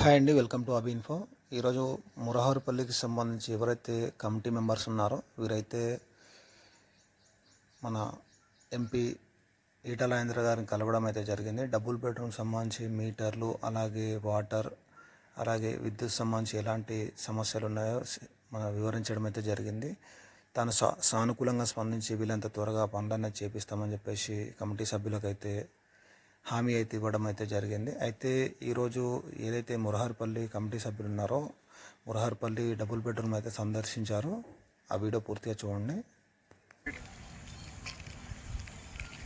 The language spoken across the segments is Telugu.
హాయ్ అండి వెల్కమ్ టు అబీ ఇన్ఫో. ఈరోజు మురహారుపల్లికి సంబంధించి ఎవరైతే కమిటీ మెంబర్స్ ఉన్నారో వీరైతే మన ఎంపీ ఈటల ఇంద్ర గారిని కలవడం అయితే జరిగింది. డబుల్ బెడ్రూమ్ సంబంధించి మీటర్లు అలాగే వాటర్ అలాగే విద్యుత్ సంబంధించి ఎలాంటి సమస్యలు ఉన్నాయో మనం మన వివరించడం అయితే జరిగింది. తాను సా సానుకూలంగా స్పందించి వీళ్ళంత త్వరగా పనులన్నీ చేపిస్తామని చెప్పేసి కమిటీ సభ్యులకైతే హామీ అయితే ఇవ్వడం అయితే జరిగింది. అయితే ఈరోజు ఏదైతే మురహార్పల్లి కమిటీ సభ్యులు ఉన్నారో మురహార్పల్లి డబుల్ బెడ్రూమ్ అయితే సందర్శించారు. ఆ వీడియో పూర్తిగా చూడండి.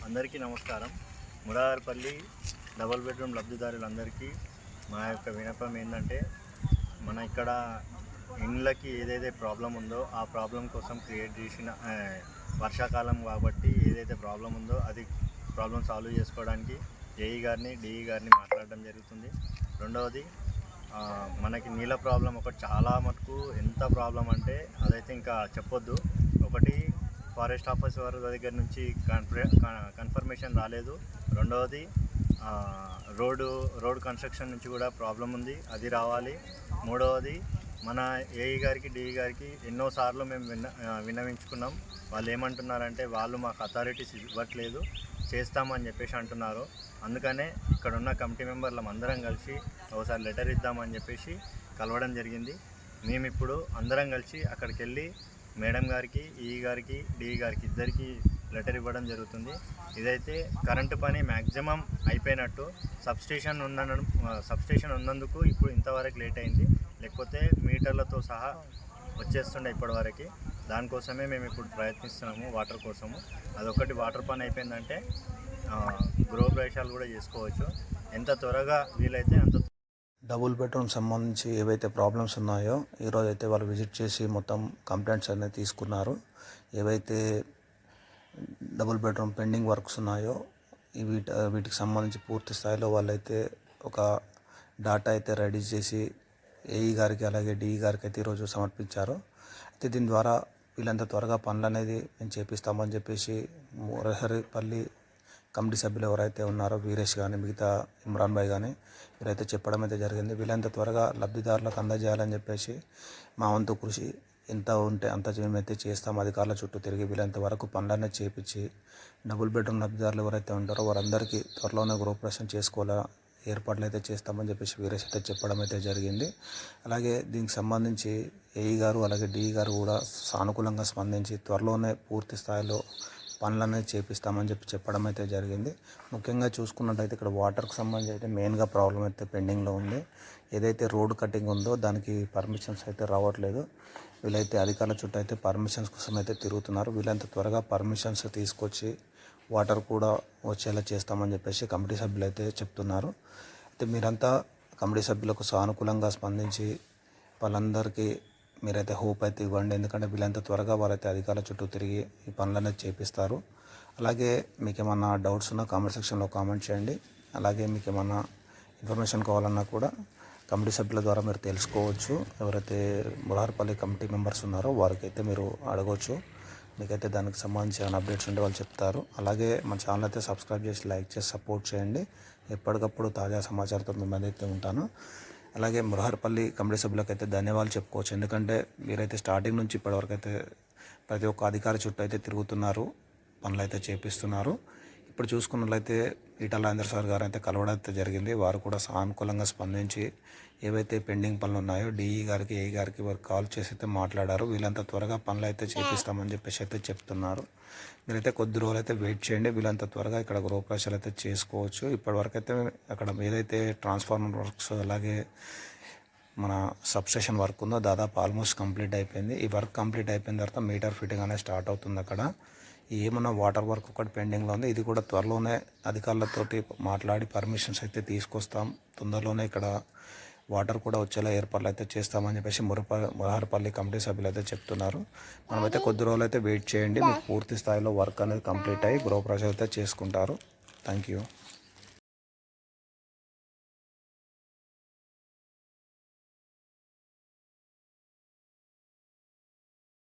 అందరికీ నమస్కారం. మురహార్పల్లి డబుల్ బెడ్రూమ్ లబ్ధిదారులందరికీ మా యొక్క వినపం ఏంటంటే మన ఇక్కడ ఇండ్లకి ఏదైతే ప్రాబ్లం ఉందో ఆ ప్రాబ్లం కోసం క్రియేట్ చేసిన వర్షాకాలం కాబట్టి ఏదైతే ప్రాబ్లం ఉందో అది ప్రాబ్లం సాల్వ్ చేసుకోవడానికి ఏఈ గారిని డిఈ గారిని మాట్లాడడం జరుగుతుంది. రెండవది మనకి నీళ్ళ ప్రాబ్లం ఒకటి చాలా మటుకు ఎంత ప్రాబ్లం అంటే అదైతే ఇంకా చెప్పొద్దు. ఒకటి ఫారెస్ట్ ఆఫీస్ వారి దగ్గర నుంచి కన్ఫర్ కన్ఫర్మేషన్ రాలేదు. రెండవది రోడ్డు రోడ్ కన్స్ట్రక్షన్ నుంచి కూడా ప్రాబ్లం ఉంది. అది రావాలి. మూడవది మన ఏఈ గారికి డిఈ గారికి ఎన్నోసార్లు మేము విన్న విన్నవించుకున్నాం. వాళ్ళు ఏమంటున్నారంటే వాళ్ళు మాకు అథారిటీస్ ఇవ్వట్లేదు చేస్తామని చెప్పేసి అంటున్నారు. అందుకనే ఇక్కడ ఉన్న కమిటీ మెంబర్లం అందరం కలిసి ఒకసారి లెటర్ ఇద్దామని చెప్పేసి కలవడం జరిగింది. మేము ఇప్పుడు అందరం కలిసి అక్కడికి వెళ్ళి మేడం గారికి ఈ గారికి డిఈ గారికి ఇద్దరికి లెటర్ ఇవ్వడం జరుగుతుంది. ఇదైతే కరెంటు పని మ్యాక్సిమం అయిపోయినట్టు. సబ్స్టేషన్ ఉన్న సబ్స్టేషన్ ఉన్నందుకు ఇప్పుడు ఇంతవరకు లేట్ అయింది. లేకపోతే మీటర్లతో సహా వచ్చేస్తుండే ఇప్పటివరకు. దానికోసమే మేము ఇప్పుడు ప్రయత్నిస్తున్నాము వాటర్ కోసము. అదొకటి వాటర్ పని అయిపోయిందంటే గృహ ప్రవేశాలు కూడా చేసుకోవచ్చు. ఎంత త్వరగా వీలైతే అంత డబుల్ బెడ్రూమ్ సంబంధించి ఏవైతే ప్రాబ్లమ్స్ ఉన్నాయో ఈరోజు అయితే వాళ్ళు విజిట్ చేసి మొత్తం కంప్లైంట్స్ అనేది తీసుకున్నారు. ఏవైతే డబుల్ బెడ్రూమ్ పెండింగ్ వర్క్స్ ఉన్నాయో ఈ వీటి వీటికి సంబంధించి పూర్తి స్థాయిలో వాళ్ళైతే ఒక డాటా అయితే రెడీ చేసి ఏఈ గారికి అలాగే డిఈ గారికి అయితే ఈరోజు సమర్పించారు. అయితే దీని ద్వారా వీళ్ళంత త్వరగా పనులు అనేది మేము చేపిస్తామని చెప్పేసి మురహరిపల్లి కమిటీ సభ్యులు ఎవరైతే ఉన్నారో వీరేష్ కానీ మిగతా ఇమ్రాన్ భాయ్ కానీ వీరైతే చెప్పడం అయితే జరిగింది. వీళ్ళంత త్వరగా లబ్ధిదారులకు అందజేయాలని చెప్పేసి మా వంతు కృషి ఎంత ఉంటే అంత మేమైతే చేస్తాం. అధికారుల చుట్టూ తిరిగి వీళ్ళంత వరకు పనులన్నీ చేపించి డబుల్ బెడ్రూమ్ లబ్ధిదారులు ఎవరైతే ఉంటారో వారందరికీ త్వరలోనే గృహప్రవేశం చేసుకోవాలా ఏర్పాట్లు అయితే చేస్తామని చెప్పేసి వీరేష్ అయితే చెప్పడం అయితే జరిగింది. అలాగే దీనికి సంబంధించి ఏఈ గారు అలాగే డిఈ గారు కూడా సానుకూలంగా స్పందించి త్వరలోనే పూర్తి స్థాయిలో పనులనేది చేపిస్తామని చెప్పి చెప్పడం అయితే జరిగింది. ముఖ్యంగా చూసుకున్నట్టయితే ఇక్కడ వాటర్కి సంబంధించి అయితే మెయిన్గా ప్రాబ్లం అయితే పెండింగ్లో ఉంది. ఏదైతే రోడ్ కటింగ్ ఉందో దానికి పర్మిషన్స్ అయితే రావట్లేదు. వీళ్ళైతే అధికారుల చుట్టూ అయితే పర్మిషన్స్ కోసం అయితే తిరుగుతున్నారు. వీళ్ళంత త్వరగా పర్మిషన్స్ తీసుకొచ్చి వాటర్ కూడా వచ్చేలా చేస్తామని చెప్పేసి కమిటీ సభ్యులు అయితే చెప్తున్నారు. అయితే మీరంతా కమిటీ సభ్యులకు సానుకూలంగా స్పందించి వాళ్ళందరికీ మీరైతే హోప్ అయితే ఇవ్వండి. ఎందుకంటే వీళ్ళంత త్వరగా వారైతే అధికారుల చుట్టూ తిరిగి ఈ పనులనేది చేపిస్తారు. అలాగే మీకు ఏమన్నా డౌట్స్ ఉన్నా కామెంట్ సెక్షన్లో కామెంట్ చేయండి. అలాగే మీకు ఏమన్నా ఇన్ఫర్మేషన్ కావాలన్నా కూడా కమిటీ సభ్యుల ద్వారా మీరు తెలుసుకోవచ్చు. ఎవరైతే మురార్పల్లి కమిటీ మెంబర్స్ ఉన్నారో వారికైతే మీరు అడగవచ్చు మీకైతే దానికి సంబంధించి ఏమైనా అప్డేట్స్ ఉంటే వాళ్ళు చెప్తారు. అలాగే మన ఛానల్ అయితే సబ్స్క్రైబ్ చేసి లైక్ చేసి సపోర్ట్ చేయండి. ఎప్పటికప్పుడు తాజా సమాచారంతో మేము అయితే ఉంటాను. అలాగే మృహర్పల్లి కమిటీ సభ్యులకు అయితే ధన్యవాదాలు చెప్పుకోవచ్చు. ఎందుకంటే మీరైతే స్టార్టింగ్ నుంచి ఇప్పటివరకు అయితే ప్రతి ఒక్క అధికారి చుట్టూ అయితే తిరుగుతున్నారు పనులు అయితే చేపిస్తున్నారు. ఇప్పుడు చూసుకున్నట్లయితే ఈటల రాజేంద్ర సార్ గారు అయితే కలవడం అయితే జరిగింది. వారు కూడా సానుకూలంగా స్పందించి ఏవైతే పెండింగ్ పనులు ఉన్నాయో డిఈ గారికి ఏ గారికి వారు కాల్ చేసి అయితే మాట్లాడారు. వీళ్ళంత త్వరగా పనులు అయితే చేపిస్తామని చెప్పేసి అయితే చెప్తున్నారు. మీరైతే కొద్ది రోజులు అయితే వెయిట్ చేయండి. వీళ్ళంత త్వరగా ఇక్కడ గృహప్రవేశాలు అయితే చేసుకోవచ్చు. ఇప్పటివరకు అయితే అక్కడ ఏదైతే ట్రాన్స్ఫార్మర్ వర్క్స్ అలాగే మన సబ్స్టేషన్ వర్క్ ఉందో దాదాపు ఆల్మోస్ట్ కంప్లీట్ అయిపోయింది. ఈ వర్క్ కంప్లీట్ అయిపోయిన తర్వాత మీటర్ ఫిట్టింగ్ అనేది స్టార్ట్ అవుతుంది అక్కడ. ఏమన్నా వాటర్ వర్క్ ఒకటి పెండింగ్లో ఉంది ఇది కూడా త్వరలోనే అధికారులతోటి మాట్లాడి పర్మిషన్స్ అయితే తీసుకొస్తాం. తొందరలోనే ఇక్కడ వాటర్ కూడా వచ్చేలా ఏర్పాట్లు అయితే చేస్తామని చెప్పేసి మురప మురహరపల్లి కమిటీ సభ్యులు అయితే చెప్తున్నారు. మనమైతే కొద్ది రోజులు అయితే వెయిట్ చేయండి మీకు పూర్తి స్థాయిలో వర్క్ అనేది కంప్లీట్ అయ్యి గృహప్రవేశం అయితే చేసుకుంటారు. Thank you.